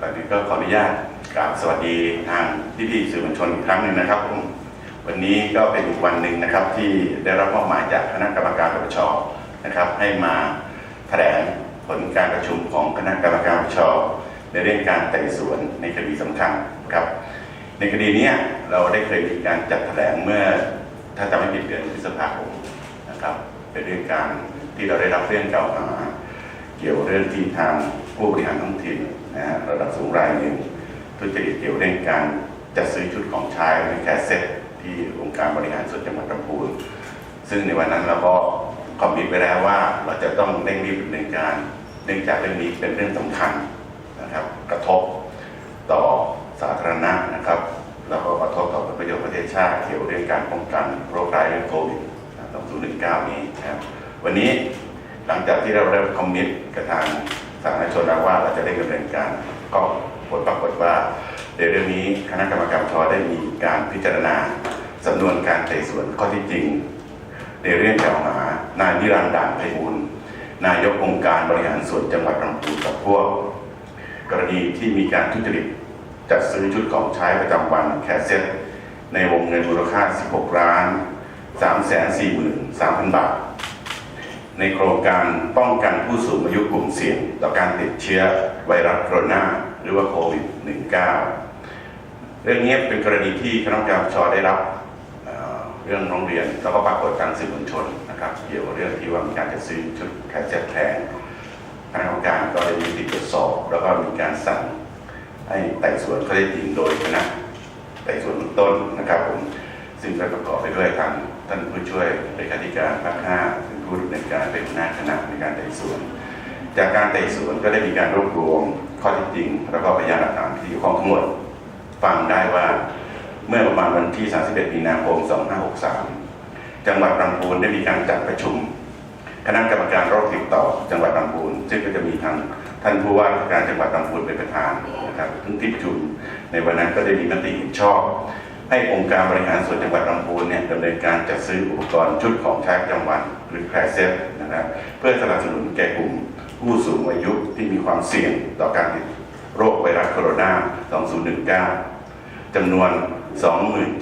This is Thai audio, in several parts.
ตอนนี้ก็ขออนุญาตกราบสวัสดีทางพี่ๆสื่อมวลชนอีกครั้งหนึ่งนะครับผมวันนี้ก็เป็นอีกวันหนึ่งนะครับที่ได้รับมอบหมายจากคณะกรรมการปปชนะครับ ให้มาแถลงผลการประชุมของคณะกรรมการปปชในเรื่องการไต่สวนในคดีสำคัญครับในคดีนี้เราได้เคยมีการจัดแถลงเมื่อถ้าจำไม่ผิดเดือนพฤษภาคมนะครับเป็นเรื่องการที่เราได้รับเรื่องเก่าวหาเกี่ยวเรื่องที่ทางผู้บริหารท้องถิ่น นะฮะระดับสูงรายหนึ่งทุจริตเกี่ยวเรื่องการจัดซื้อชุดของใช้ในแคสเซ็ตที่องค์การบริหารส่วนจังหวัดลำพูนซึ่งในวันนั้นเราก็คอมมิตไปแล้วว่าเราจะต้องเร่งรีบดำเนินการ เนื่องจากเรื่องนี้เป็นเรื่องสำคัญนะครับ กระทบต่อสาธารณะนะครับ แล้วก็กระทบต่อผลประโยชน์ประเทศชาติเกี่ยวเรื่องการป้องกันโรคร้ายเรื่องโควิด2019 นี้นะครับวันนี้หลังจากที่เราได้คอมมิตกับทาง สาธารณชนแล้วว่าเราจะได้ดำเนินการก็ผลปรากฏว่าในเรื่องนี้คณะกรรมการปปชได้มีการพิจารณาสำนวนการไต่สวนข้อที่จริง ในเรื่องกล่าวหานายนิรันดร์ด่านไพบูลนายกองค์การบริหารส่วนจังหวัดลำพูนกับพวก กรณีที่มีการทุจริตจัดซื้อชุดของใช้ประจำวันแคสเซ็ตในวงเงินมูลค่า 16 ล้าน 3 4 3 0 0 0 บาท ในโครงการป้องกันผู้สูงอายุกลุ่มเสี่ยง ต่อการติดเชื้อไวรัสโคโรนาหรือว่าโควิด -19 เรื่องนี้เป็นกรณีที่คณะกรรมการปปชได้รับเรื่องร้องเรียนแล้วก็ปรากฏทางสื่อมวลชนนะครับ เกี่ยวกับเรื่องที่ว่ามีการจัดซื้อชุดแคสเซ็ตแพงคณะกรรมการก็ได้มีติดตรวจสอบ แล้วก็มีการสั่งให้ไต่สวนข้อเท็จจริงโดยคณะไต่สวนต้นนะครับผมซึ่งก็ประกอบไปด้วยทางท่านผู้ช่วยเลขาธิการภาคห้า ผู้ดำเนินการเป็นหัวหน้าคณะในการไต่สวน จากการไต่สวนก็ได้มีการรวบรวมข้อเท็จจริง แล้วก็พยานหลักฐานที่เกี่ยวข้องทั้งหมดฟังได้ว่าเมื่อประมาณวันที่ 31 มีนาคม 2563 จังหวัดลำพูนได้มีการจัดประชุม คณะกรรมการโรคติดต่อ จังหวัดลำพูน ซึ่งก็จะมีทางท่านผู้ว่าการจังหวัดลำพูนเป็นประธานนะครับซึ่งที่ประชุมในวันนั้นก็ได้มีมติเห็นชอบ ให้องค์การบริหารส่วนจังหวัดลำพูนเนี่ยดำเนินการจัดซื้ออุปกรณ์ชุดของใช้ประจำวันหรือแคลเซ็ตนะครับเพื่อสนับสนุนแก่กลุ่มผู้สูงอายุที่มีความเสี่ยงต่อการติดโรคไวรัสโคโรนา 2019 จำนวน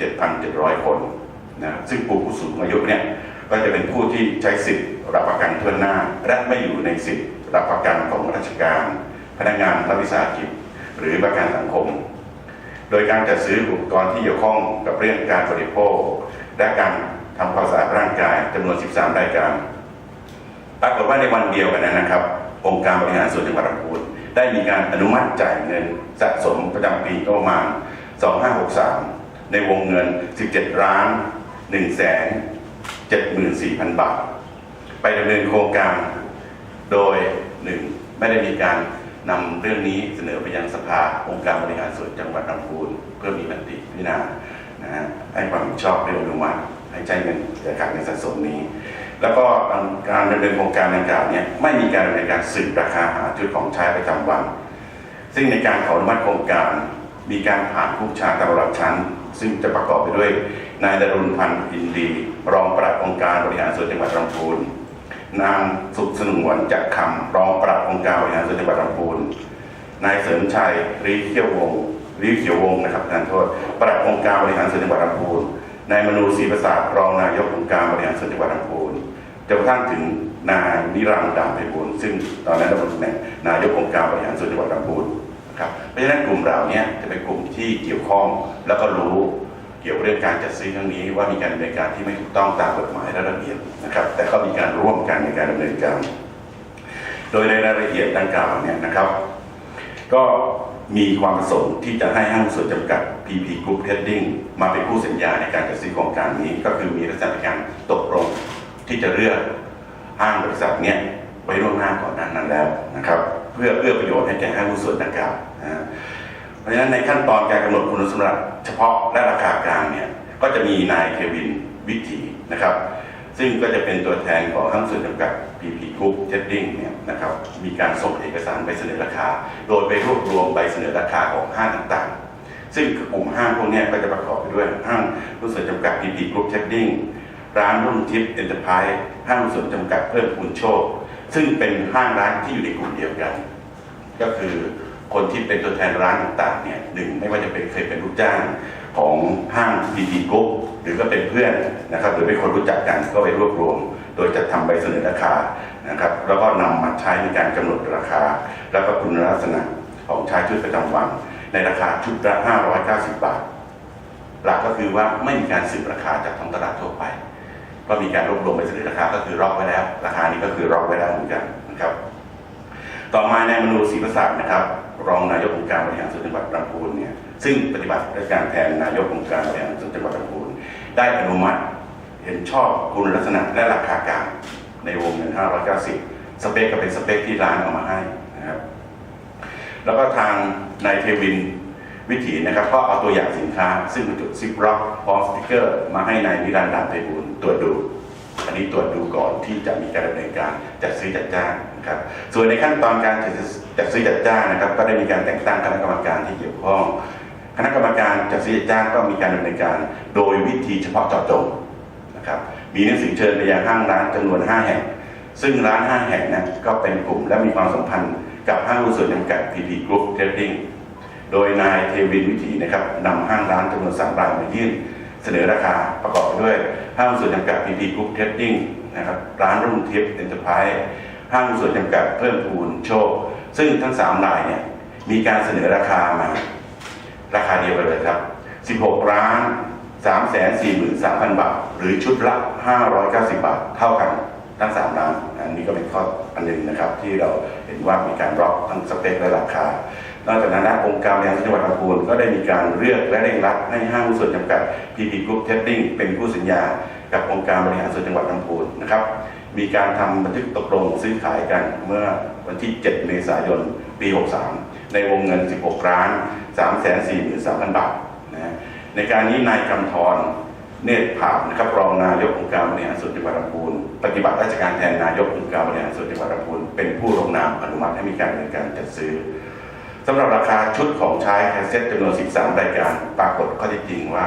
27,700 คนนะซึ่งกลุ่มผู้สูงอายุเนี่ยก็จะเป็นผู้ที่ใช้สิทธิ์รับประกันทั่วหน้า และไม่อยู่ในสิทธิ์รับประกันของราชการ พนักงานรัฐวิสาหกิจ หรือประกันสังคม โดยการจัดซื้ออุปกรณ์ที่เกี่ยวข้องกับเรื่องการบริโภค และการทำความสะอาดร่างกายจำนวน 13 รายการ ปรากฏว่าในวันเดียวกันนั้นนะครับ องค์การบริหารส่วนจังหวัดลำพูนได้มีการอนุมัติจ่ายเงินสะสมประจำปีประมาณ 2563 ในวงเงิน 17ล้าน1 74,000 บาท ไปดำเนินโครงการโดยหนึ่งไม่ได้มีการ นำเรื่องนี้เสนอไปยังสภาองค์การบริหารส่วนจังหวัดลำพูนเพื่อมีมติพิจารณานะฮะให้ความเห็นชอบเรื่องอนุมัติให้ใช้เงินจากการเงินสะสมนี้ แล้วก็การดำเนินโครงการดังกล่าวเนี่ยไม่มีการดำเนินการสืบราคาหาชุดของใช้ประจำวัน ซึ่งในการขออนุมัติโครงการมีการผ่านผู้ชาการระดับชั้น ซึ่งจะประกอบไปด้วยนายดรุณพันธ์อินดี รองปลัดองค์การบริหารส่วนจังหวัดลำพูน นางสุขสนวนจักคำรองปลัดองค์การบริหารส่วนจังหวัดลำพูนนายเสริมชัยรีเขียววงรีเขียววงนะครับท่านโทษปลัดองค์การบริหารส่วนจังหวัดลำพูนนายมนูศรีประสาทรองนายกองค์การบริหารส่วนจังหวัดลำพูนจนกระทั่งถึงนายนิรันดร์ดำไพบูลซึ่งตอนนั้นดำรงตำแหน่งนายกองค์การบริหารส่วนจังหวัดลำพูนนะครับเพราะฉะนั้นกลุ่มเหล่านี้จะเป็นกลุ่มที่เกี่ยวข้องแล้วก็รู้ เกี่ยวเรื่องการจัดซื้อครั้งนี้ว่ามีการดำเนินการที่ไม่ถูกต้องตามกฎหมายและระเบียบนะครับ แต่ก็มีการร่วมกันในการดำเนินการ โดยในรายละเอียดดังกล่าวเนี่ยนะครับ ก็มีความประสงค์ที่จะให้ห้างส่วนจำกัด PP Group Trading มาเป็นผู้สัญญาในการจัดซื้อโครงการนี้ ก็คือมีลักษณะการตกลงที่จะเลือกห้างบริษัทเนี้ยไว้ล่วงหน้าก่อนหนานั้นแล้วนะครับ เพื่อเอื้อประโยชน์ให้แก่ห้างหุ้นส่วนดังกล่าวนะ เพราะฉะนั้นในขั้นตอนการกำหนดคุณสมบัติเฉพาะและราคากลางเนี่ยก็จะมีนายเควินวิถีนะครับ ซึ่งก็จะเป็นตัวแทนของห้างส่วนจำกัด PP Group Trading เนี่ยนะครับมีการส่งเอกสารใบเสนอราคา โดยไปรวบรวมใบเสนอราคาของห้างต่างๆ ซึ่งกลุ่มห้างพวกนี้ก็จะประกอบไปด้วยห้างหุ้นส่วนจำกัด PP Group Trading ร้านรุ่นทิพย์เอ็นเตอร์ไพรส์ห้างหุ้นส่วนจำกัดเพิ่มพูนโชค ซึ่งเป็นห้างร้านที่อยู่ในกลุ่มเดียวกัน ก็คือ คนที่เป็นตัวแทนร้านต่างๆเนี่ยหนึ่งไม่ว่าจะเป็นเคยเป็นลูกจ้างของห้างดีดีกรุ๊ปหรือก็เป็นเพื่อนนะครับ หรือเป็นคนรู้จักกันก็ไปรวบรวม โดยจะทำใบเสนอราคานะครับ แล้วก็นำมาใช้ในการกำหนดราคา แล้วก็คุณลักษณะของชายชุดประจำวัน ในราคาชุดละ590 บาท หลักก็คือว่าไม่มีการสืบราคาจากท้องตลาดทั่วไปก็มีการรวบรวมไปเสนอราคาก็คือรอกไว้แล้ว ราคานี้ก็คือรอกไว้แล้วเหมือนกันนะครับ ต่อมาในายมนูศรีประสาทนะครับ รองนายกองค์การบริหารส่วนจังหวัดลำพูนเนี่ยซึ่งปฏิบัติราชการแทนนายกองค์การบริหารส่วนจังหวัดลำพูนได้อนุมัติเห็นชอบคุณลักษณะและราคากลางในวงเงิน 590 สเปคก็เป็นสเปคที่ร้านเอามาให้นะครับ แล้วก็ทางนายเทวินวิถีนะครับก็เอาตัวอย่างสินค้า ซึ่งบรรจุดซิปล็อกพร้อมสติกเกอร์ มาให้นายนิรันดร์ดานไพบูลตรวจดู อันนี้ตรวจดูก่อนที่จะมีการดำเนินการจัดซื้อจัดจ้างนะครับ ส่วนในขั้นตอนการจัดซื้อจัดจ้างนะครับ ก็ได้มีการแต่งตั้งคณะกรรมการที่เกี่ยวข้อง คณะกรรมการจัดซื้อจัดจ้างก็มีการดำเนินการ โดยวิธีเฉพาะเจาะจงนะครับ มีหนังสือเชิญไปยังห้างร้านจำนวน 5 แห่ง ซึ่งร้าน 5 แห่งนั้นก็เป็นกลุ่มและมีความสัมพันธ์กับห้างหุ้นส่วนจำกัด PP Group Trading โดยนายเทวินวิถีนะครับนำห้างร้านจำนวนสามรายมายื่น เสนอราคาประกอบไปด้วยห้างส่วนจำกัด PP Group Trading นะครับร้านรุ่งทิพย์เอ็นเตอร์ไพรส์ห้างส่วนจำกัดเพิ่มพูนโชค ซึ่งทั้งสามรายเนี่ยมีการเสนอราคามา ราคาเดียวกันเลยครับ 16ล้าน 343,000 บาท หรือชุดละ 590 บาท เท่ากันทั้ง3ล้าน อันนี้ก็เป็นข้ออันหนึ่งนะครับ ที่เราเห็นว่ามีการร็อกทั้งสเปคและราคา นอกจากนั้นองค์การบริหารจังหวัดลำพูนก็ได้มีการเลือกและเร่งรัดให้ห้างหุ้นส่วนจำกัด PP Group Trading เป็นผู้สัญญา กับองค์การบริหารส่วนจังหวัดลำพูนนะครับมีการทำบันทึกตกลงซื้อขายกันเมื่อวันที่ 7 เมษายน ปี 63 ในวงเงิน 16 ล้าน 343,000 บาทนะฮะในการนี้นายกำธรเนตรผาบนะครับรองนายกองค์การบริหารส่วนจังหวัดลำพูนปฏิบัติราชการแทนนายกองค์การบริหารส่วนจังหวัดลำพูนเป็นผู้ลงนามอนุมัติให้มีการดำเนินการจัดซื้อ สำหรับราคาชุดของใช้แคสเซ็ตจำนวน 13 รายการปรากฏข้อเท็จจริงว่า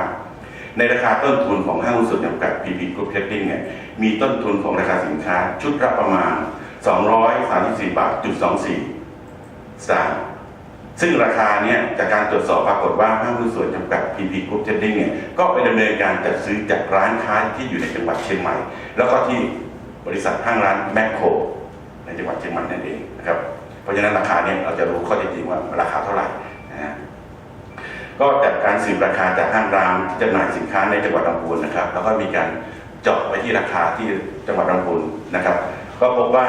ในราคาต้นทุนของห้างหุ้นส่วนจำกัด PP Group Trading เนี่ยมีต้นทุนของราคาสินค้า ชุดละประมาณ 234 บาทจุด24สตางค์ซึ่งราคาเนี่ยจากการตรวจสอบปรากฏว่าห้างหุ้นส่วนจำกัด PP Group Trading เนี่ยก็ไปดำเนินการจัดซื้อจากร้านค้าที่อยู่ในจังหวัดเชียงใหม่ แล้วก็ที่บริษัทห้างร้านแมคโครในจังหวัดเชียงใหม่นั่นเองนะครับ เพราะฉะนั้นราคาเนี่ยเราจะรู้ข้อเท็จจริงว่าราคาเท่าไหร่นะฮะก็จากการสืบราคาจากห้างร้านที่จำหน่ายสินค้าในจังหวัดลำพูนนะครับ แล้วก็มีการเจาะไปที่ราคาที่จังหวัดลำพูนนะครับ ก็พบว่า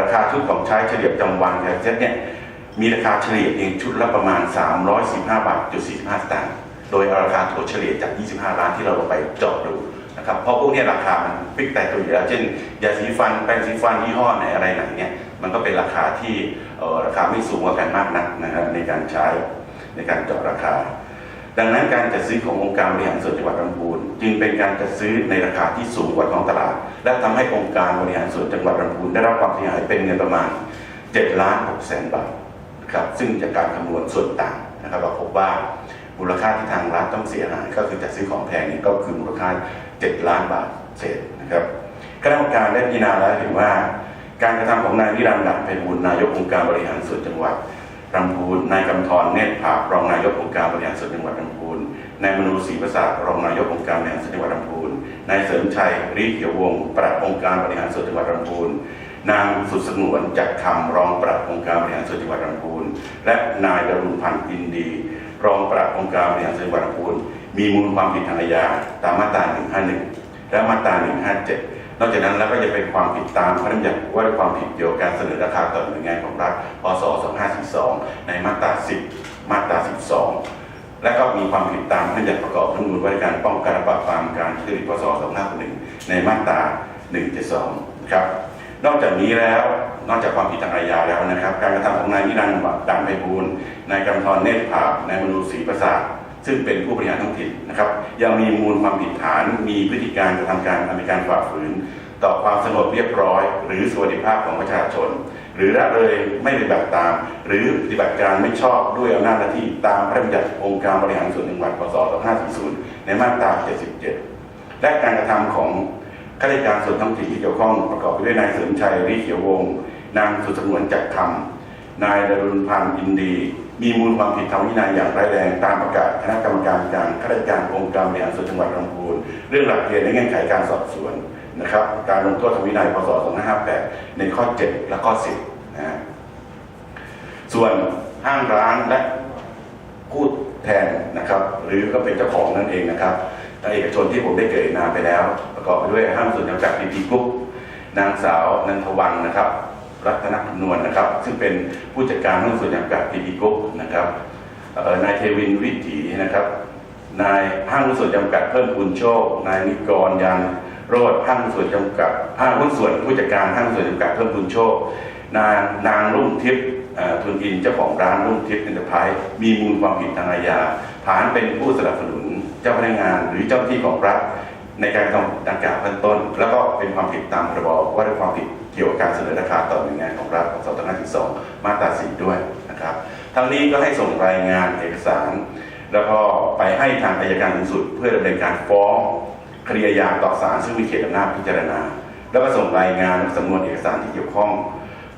ราคาชุดของใช้เฉลี่ยประจำวันแคเซ็ตเนี่ยมีราคาเฉลี่ยเองชุดละประมาณ 315 บาทจุด45สตางค์โดยเอาราคาถัวเฉลี่ยจาก 25 ล้านที่เราไปเจาะดูนะครับเพราะพวกนี้ราคามันฟิกแต่ตัวอยู่แล้วเช่นยาสีฟันแปรงสีฟันยี่ห้อไหนอะไรไหนเนี่ย มันก็เป็นราคาที่ราคาไม่สูงกว่ากันมากนักนะครับในการใช้ในการเจาะราคา ดังนั้นการจัดซื้อขององค์การบริหารส่วนจังหวัดลำพูนจึงเป็นการจัดซื้อในราคาที่สูงกว่าท้องตลาด และทำให้องค์การบริหารส่วนจังหวัดลำพูนได้รับความเสียหายเป็นเงินประมาณ7ล้าน6แสนบาทครับซึ่งจากการคำนวณส่วนต่างนะครับเราพบว่ามูลค่าที่ทางรัฐต้องเสียหายก็คือจัดซื้อของแพงนี่ก็คือมูลค่า 7 ล้านบาทเศษนะครับคณะกรรมการได้พิจารณาแล้วเห็นว่า การกระทำของนายนิรันดร์ดันไพบูลนายกองค์การบริหารส่วนจังหวัดลำพูนนายกำธรเนตรภาพรองนายกองค์การบริหารส่วนจังหวัดลำพูนนายมนูศรีประสาทรองนายกองค์การบริหารส่วนจังหวัดลำพูนนายเสริมชัยรีเขียววงศ์ปลัดองค์การบริหารส่วนจังหวัดลำพูนนางสุดสงวนจักรคำรองปลัดองค์การบริหารส่วนจังหวัดลำพูนและนายดรุณพันธ์อินดี รองปลัดองค์การบริหารส่วนจังหวัดลำพูนมีมูลความผิดทางอาญาตามมาตรา 151 และมาตรา 157 นอกจากนั้นแล้วก็จะเป็นความผิดตามพระราชบัญญัติว่าด้วยความผิดเกี่ยวกับการเสนอราคาต่อหน่วยงานของรัฐ พศ 2542 ในมาตรา 10 มาตรา 12 และก็มีความผิดตามพระราชบัญญัติประกอบรัฐมนูญว่าด้วยการป้องกันและปราบปรามการทุจริต พศ 2561 ในมาตรา 172 นะครับ นอกจากนี้แล้วนอกจากความผิดทางอาญาแล้วนะครับ การกระทำของนายนิรันดร์ดังไพบูลนายกำธรเนตรภาพนายมนูศรีประสาท ซึ่งเป็นผู้บริหารท้องถิ่นนะครับ ยังมีมูลความผิดฐาน มีพฤติการกระทำการอำนวยการฝ่าฝืน ต่อความสงบเรียบร้อย หรือสวัสดิภาพของประชาชน หรือละเลยไม่ปฏิบัติตาม หรือปฏิบัติการไม่ชอบด้วยอำนาจหน้าที่ตามพระราชบัญญัติองค์การบริหารส่วนจังหวัดพศ2540ในมาตรา 77 และการกระทำของข้าราชการส่วนท้องถิ่นที่เกี่ยวข้องประกอบไปด้วยนายเสริมชัยริเขียววงศ์นางสุสงวนจักรคำนายดรุณพันธ์อินดี มีมูลความผิดทางวินัยอย่างร้ายแรงตามประกาศคณะกรรมการการข้าราชการองค์การบริหารส่วนจังหวัดลำพูนเรื่องหลักเกณฑ์และเงื่อนไขการสอบสวนนะครับ การลงโทษทางวินัยพศ 2558 ในข้อ 7 และข้อ 10นะฮะส่วนห้างร้านและผู้แทนนะครับ หรือก็เป็นเจ้าของนั่นเองนะครับทางเอกชนที่ผมได้เกิดนามไปแล้ว ประกอบไปด้วยห้างส่วนจำกัดพีพีกรุ๊ปนางสาวนันทวันนะครับ รัตนนวณนะครับ ซึ่งเป็นผู้จัดการห้างส่วนจำกัดพีพีกรุ๊ปนะครับนายเทวินวิถีนะครับนายห้างหุ้นส่วนจำกัดเพิ่มพูนโชคนายนิกรยันโรดห้างหุ้นส่วนจำกัดห้างหุ้นส่วนผู้จัดการห้างหุ้นส่วนจำกัดเพิ่มพูนโชคนางนางรุ่งทิพย์ทุนอินเจ้าของร้านรุ่งทิพย์เอ็นเตอร์ไพรส์มีมูลความผิดทางอาญาฐานเป็นผู้สนับสนุนเจ้าพนักงานหรือเจ้าหน้าที่ของรัฐในการทำดังกล่าวขั้นต้น แล้วก็เป็นความผิดตามพรบว่าด้วยความผิด เกี่ยวกับการเสนอราคาต่อหน่วยงานของรัฐของ2512มาตรา4ด้วยนะครับทั้งนี้ก็ให้ส่งรายงานเอกสาร แล้วก็ไปให้ทางอัยการสูงสุด เพื่อดำเนินการฟ้องคดีอาญาต่อศาลซึ่งมีเขตอำนาจพิจารณา แล้วก็ส่งรายงานสำนวนเอกสารที่เกี่ยวข้อง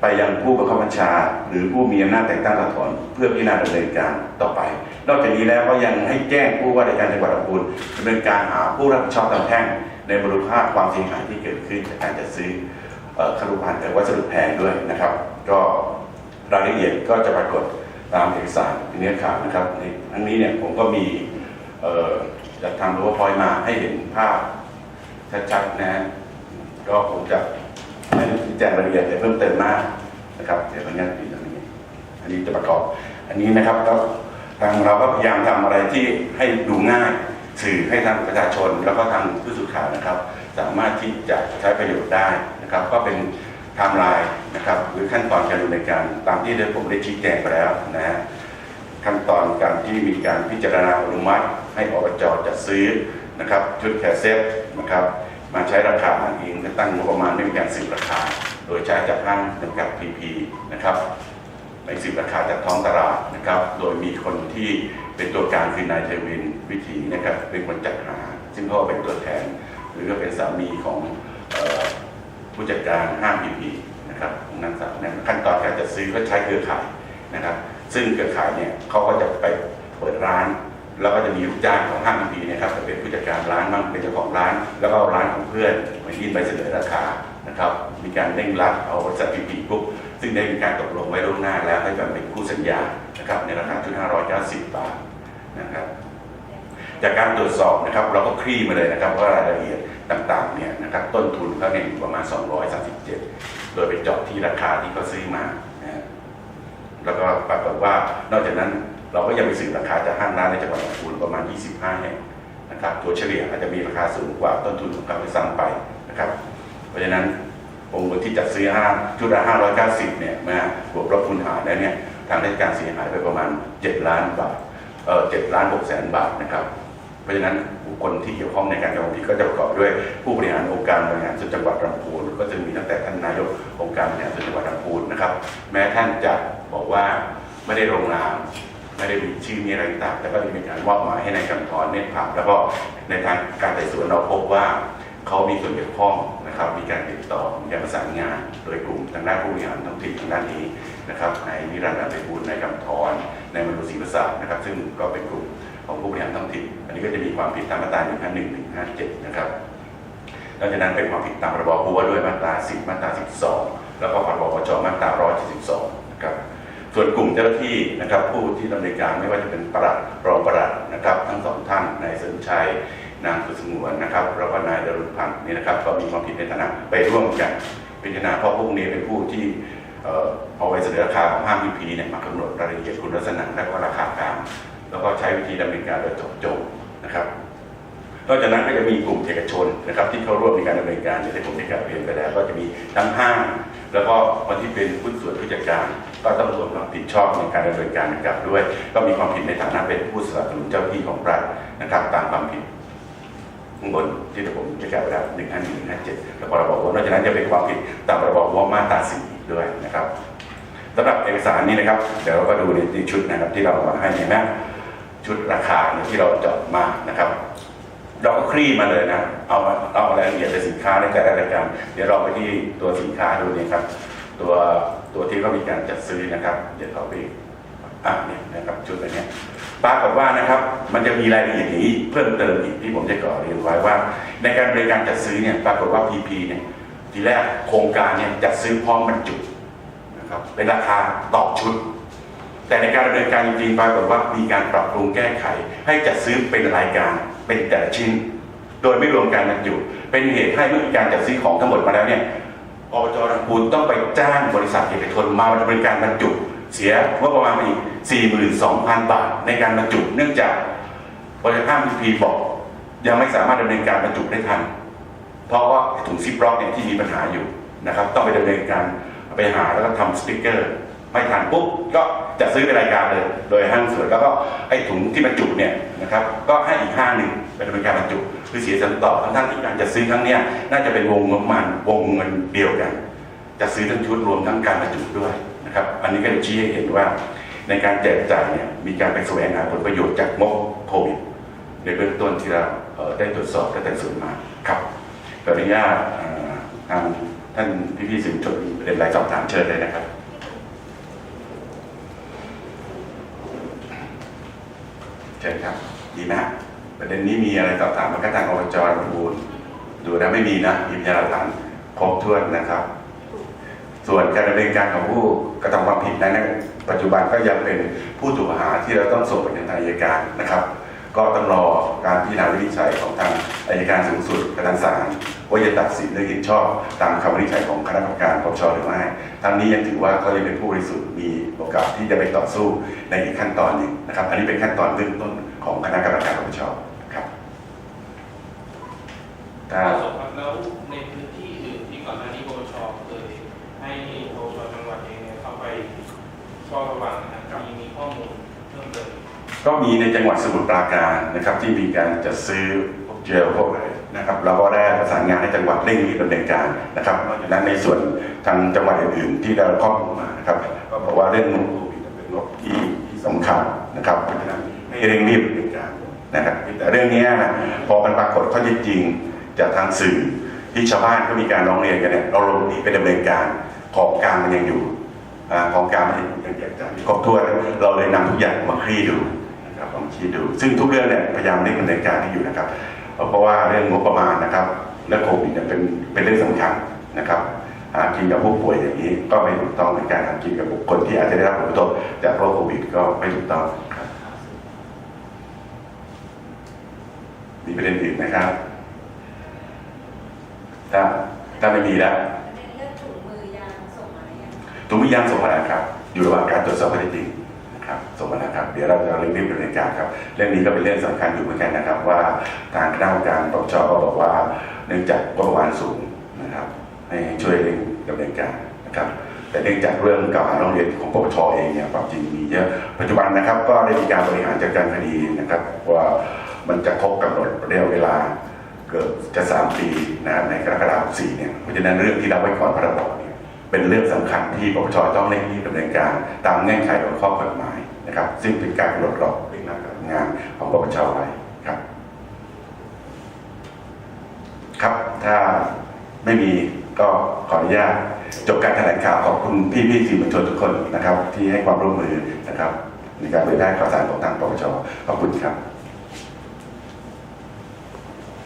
ไปยังผู้บังคับบัญชา หรือผู้มีอำนาจแต่งตั้งถอนเพื่อพิจารณาดำเนินการต่อไป นอกจากนี้แล้วก็ยังให้แจ้งผู้ว่าราชการจังหวัดลำพูนดำเนินการหาผู้รับผิดชอบตามแพ่งในมูลค่าความเสียหายที่เกิดขึ้นจากการจัดซื้อ คารุพันธ์หรือวัสดุแพงด้วยนะครับ ก็รายละเอียดก็จะปรากฏตามเอกสารเนื้อข่าวนะครับในทั้งนี้เนี่ยผมก็มีจัดทำรูปพอยมาให้เห็นภาพชัดๆนะก็ผมจะไม่ชี้แจงรายละเอียดเพิ่มเติมมากนะครับเดี๋ยวตรงนี้ตรงนี้ อันนี้จะประกอบ อันนี้นะครับก็ทางเราก็พยายามทำอะไรที่ให้ดูง่ายสื่อให้ทางประชาชน แล้วก็ทางผู้สื่อข่าวนะครับ สามารถที่จะใช้ประโยชน์ได้ นะครับก็เป็นไทม์ไลน์นะครับหรือขั้นตอนการดำเนินการตามที่ได้ผมได้ชี้แจงไปแล้วนะฮะขั้นตอนการที่มีการพิจารณาอนุมัติ ให้อบจจัดซื้อนะครับชุดแคสเซ็ตนะครับมาใช้ราคาเองและตั้งงบประมาณไม่มีการสืบราคา โดยใช้จากห้างจำกัดพีพีนะครับในสืบราคาจากท้องตลาดนะครับ โดยมีคนที่เป็นตัวกลางคือนายเทวินวิถีนะครับเป็นคนจัดหา ซึ่งเขาเป็นตัวแทน หรือก็เป็นสามีของ ผู้จัดการห้างพีพีนะครับของนางสาวเนี่ยขั้นตอนการจัดซื้อก็ใช้เครือข่ายนะครับ ซึ่งเครือข่ายเนี่ยเขาก็จะไปเปิดร้าน แล้วก็จะมีลูกจ้างของห้างพีพีนะครับจะเป็นผู้จัดการร้านบ้างเป็นเจ้าของร้าน แล้วก็ร้านของเพื่อนมายื่นใบเสนอราคานะครับมีการเร่งรัดเอาบริษัทพีพีปุ๊บซึ่งได้มีการตกลงไว้ล่วงหน้าแล้วให้แบบเป็นคู่สัญญานะครับในราคาชุด590 บาทนะครับ จากการตรวจสอบนะครับเราก็คลี่มาเลยนะครับว่ารายละเอียดต่างๆเนี่ยนะครับต้นทุนเขาเนี่ยอยู่ประมาณ 237 โดยไปเจาะที่ราคาที่เขาซื้อมานะฮะแล้วก็ปรากฏว่านอกจากนั้นเราก็ยังไปสืบราคาจากห้างร้านในจังหวัดลำพูนประมาณ 25 แห่งนะครับตัวเฉลี่ยอาจจะมีราคาสูงกว่าต้นทุนของเขาไปซ้ำไปนะครับเพราะฉะนั้นองค์ที่จัดซื้อห้าชุดละ590 เนี่ยมาบวกลบคูณหารแล้วเนี่ยทางราชการเสียหายไปประมาณ 7 ล้านบาทเออ7ล้าน6แสนบาทนะครับ ราะฉะนั้นบุคคลที่เกี่ยวข้องในการกระทำผิดก็จะประกอบด้วยผู้บริหารองค์การบริหารส่วนจังหวัดลำพูนก็จะมีตั้งแต่ท่านนายกองค์การบริหารส่วนจังหวัดลำพูนนะครับ แม้ท่านจะบอกว่าไม่ได้ลงนามไม่ได้มีชื่อมีอะไรต่างแต่ก็มีการมอบหมายให้ในายกำธรเนตรผักแล้วก็ในทางการไต่สวนเราพบว่าเขามีส่วนเกี่ยวข้องนะครับ มีการติดต่อมีการประสานงาน โดยกลุ่มทางด้านผู้บริหารท้องถิ่นทางด้านนี้นะครับนายนิรันดร์อภัยบูลย์นายกำธรนายมนุษย์ศรีประสาทนะครับ ซึ่งก็เป็นกลุ่ม ของผู้บริหารท้องถิ่น อันนี้ก็จะมีความผิดตามมาตรา1 5 1 1 5 7 นะครับนอกจากนั้นเป็นความผิดตามพรบผู้ว่าด้วยมาตรา 10 มาตรา 12 แล้วก็พรบปจมาตรา 172 นะครับ ส่วนกลุ่มเจ้าหน้าที่นะครับผู้ที่ดำเนินการไม่ว่าจะเป็นปลัดรองปลัดนะครับ ทั้งสองท่านนายเสริมชัยนางสุสงวนนะครับแล้วก็นายดรุณพันธ์นี่นะครับ ก็มีความผิดในฐานะไปร่วมกันพิจารณาเพราะพวกนี้เป็นผู้ที่เอ่อเอาไว้เสนอราคาของห้างพีพีเนี่ยมากำหนดรายละเอียดคุณลักษณะและก็ราคากลาง แล้วก็ใช้วิธีดำเนินการโดยเจบจงนะครับนอกจากนั้นก็จะมีกลุ่มเอกชนนะครับ ที่เข้าร่วมในการดำเนินการอย่างที่ผมได้กล่าวเรียนไปแล้ว ก็จะมีทั้งห้าง แล้วก็คนที่เป็นผู้ส่วนผู้จัดการ ก็ต้องร่วมความผิดชอบในการดำเนินการกับด้วย ก็มีความผิดในฐานะเป็นผู้สนับสนุนเจ้าที่ของรัฐนะครับ ตามความผิดข้างบนที่ผมได้กล่าวไปแล้วหนึ่งห้าหนึ่งห้าเจ็ดแล้วพรบว่านอกจากนั้นจะเป็นความผิดตามพรบว่ามาตราสี่ด้วยนะครับสำหรับเอกสารนี้นะครับเดี๋ยวเราก็ดูในชุดนะครับที่เราเอามาให้เห็นไหม ชุดราคาเนี่ยที่เราเจาะมานะครับ เราก็คลี่มาเลยนะ เอามาเอารายละเอียดในสินค้าในแต่ละรายการเดี๋ยวเราไปที่ตัวสินค้าดูนี่ครับ ตัวตัวที่เขามีการจัดซื้อนะครับ เดี๋ยวเขาไปอ่าเนี่ยนะครับชุดอันเนี้ยปรากฏว่านะครับ มันจะมีรายละเอียดนี้เพิ่มเติมอีกที่ผมจะก่อเรียนไว้ว่า ในการบริการจัดซื้อเนี่ยปรากฏว่า PP เนี่ยทีแรกโครงการเนี่ยจัดซื้อพร้อมบรรจุนะครับเป็นราคาต่อชุด แต่ในการดำเนินการจริงๆปรากฏว่ามีการปรับปรุงแก้ไข ให้จัดซื้อเป็นรายการเป็นแต่ละชิ้น โดยไม่รวมการบรรจุเป็นเหตุให้เมื่อมีการจัดซื้อของทั้งหมดมาแล้วเนี่ยอบจลำพูนต้องไปจ้างบริษัทเอกชนมาดำเนินการบรรจุ เสียงบประมาณไปอีก 42,000 บาท ในการบรรจุเนื่องจากบริษัทห้างพีพีบอก ยังไม่สามารถดำเนินการบรรจุได้ทัน เพราะว่าถุงซิปล็อกเนี่ยที่มีปัญหาอยู่นะครับ ต้องไปดำเนินการไปหาแล้วก็ทำสติกเกอร์ ไม่ทันปุ๊บก็ จะซื้อเป็นรายการเลย โดยห้างส่วนแล้วก็ไอ้ถุงที่บรรจุเนี่ยนะครับก็ให้อีกห้างหนึ่งไปดำเนินการบรรจุคือเสียสันต่อทั้งๆที่การจะซื้อครั้งเนี้ยน่าจะเป็นวงเงินมาณวงเงินเดียวกัน จะซื้อทั้งชุดรวมทั้งการบรรจุด้วยนะครับอันนี้ก็จะชี้ให้เห็นว่า ในการแจกจ่ายเนี่ยมีการไปแสวงหาผลประโยชน์จากงบโควิดในเบื้องต้นที่เราได้ตรวจสอบและแต่ส่วนมาครับขออนุญาตทางท่านพี่ๆสื่อมวลชนมีประเด็นอะไรสอบถามเชิญเลยนะครับ เชิญครับ ดีนะประเด็นนี้มีอะไรสอบถามมันก็ทางอบจลำพูนดูแล้วไม่มีนะมีพยานหลักฐานครบถ้วนนะครับ ส่วนการดำเนินการของผู้กระทำความผิดนั้นปัจจุบันก็ยังเป็นผู้ถูกหาที่เราต้องส่งไปยังทางอัยการนะครับ ก็ต้องรอการพิจารณาวินิจฉัยของทางอัยการสูงสุดกับทางศาลว่าจะตัดสินหรือเห็นชอบตามคำวินิจฉัยของคณะกรรมการปปชหรือไม่ทั้งนี้ยังถือว่าเขายังเป็นผู้บริสุทธิ์มีโอกาสที่จะไปต่อสู้ในอีกขั้นตอนหนึ่งนะครับ อันนี้เป็นขั้นตอนเบื้องต้นของคณะกรรมการปปชครับถ้าสมครับแล้วในพื้นที่อื่นที่ก่อนหน้านี้ปปชเคยให้ปปชจังหวัดเองเนี่ยเข้าไปเฝ้าระวังนะครับมีมีข้อมูลเพิ่มเติม ก็มีในจังหวัดสมุทรปราการนะครับ ที่มีการจัดซื้อพวกเจลพวกอะไรนะครับเราก็ได้ประสานงานให้จังหวัดเร่งรีบดำเนินการนะครับนอกจากนั้นในส่วนทางจังหวัดอื่นๆที่ได้รับข้อมูลมานะครับก็บอกว่าเรื่องงบโควิดเป็นงบที่สำคัญนะครับเพราะฉะนั้นให้เร่งรีบดำเนินการนะครับแต่เรื่องนี้นะพอมันปรากฏข้อเท็จจริงจากทางสื่อที่ชาวบ้านก็มีการร้องเรียนกันเนี่ยเราลงนี้ไปดำเนินการของกลางมันยังอยู่ของกลางมันยังยังแจกจ่ายครบถ้วนเราเลยนำทุกอย่างมาคลี่ดู ครับลองคิดดู ซึ่งทุกเรื่องเนี่ยพยายามเร่งดำเนินการที่อยู่นะครับ เพราะว่าเรื่องงบประมาณนะครับและโควิดเนี่ยเป็นเป็นเรื่องสำคัญนะครับหากินกับผู้ป่วยอย่างนี้ก็ไม่ถูกต้องในการหากินกับบุคคลที่อาจจะได้รับผลกระทบจากโรคโควิดก็ไม่ถูกต้องครับมีประเด็นอื่นนะครับถ้าถ้าไม่มีแล้วในเรื่องถุงมือยางส่งมาหรือยังถุงมือยางส่งมาแล้วครับ อยู่ระหว่างการตรวจสอบข้อเท็จจริง นะครับส่งมาแล้วครับ เดี๋ยวเราจะเร่งรีบดำเนินการครับ เรื่องนี้ก็เป็นเรื่องสำคัญอยู่เหมือนกันนะครับ ว่าทางคณะกรรมการปปชก็บอกว่าเนื่องจากงบประมาณสูงนะครับ ให้ช่วยเร่งดำเนินการนะครับ แต่เนื่องจากเรื่องกล่าวหาร้องเรียนของปปชเองเนี่ยความจริงมีเยอะปัจจุบันนะครับ ก็ได้มีการบริหารจัดการคดีนะครับว่ามันจะครบกำหนดระยะเวลาเกือบจะสามปีนะในกรกฎาคมสี่เนี่ยเพราะฉะนั้นเรื่องที่เรับไว้ก่อนพรบเนี่ย เป็นเรื่องสำคัญที่ปปชต้องเร่งรีบดำเนินการตามเงื่อนไขของข้อกฎหมายนะครับ ซึ่งเป็นการกำหนดกรอบเรื่องการทำงานของปปชไว้ครับ ครับถ้าไม่มีก็ขออนุญาตจบการแถลงข่าวขอบคุณพี่พี่ๆสื่อมวลชนทุกคนนะครับ ที่ให้ความร่วมมือนะครับ ในการเผยแพร่ข่าวสารของทางปปชขอบคุณครับ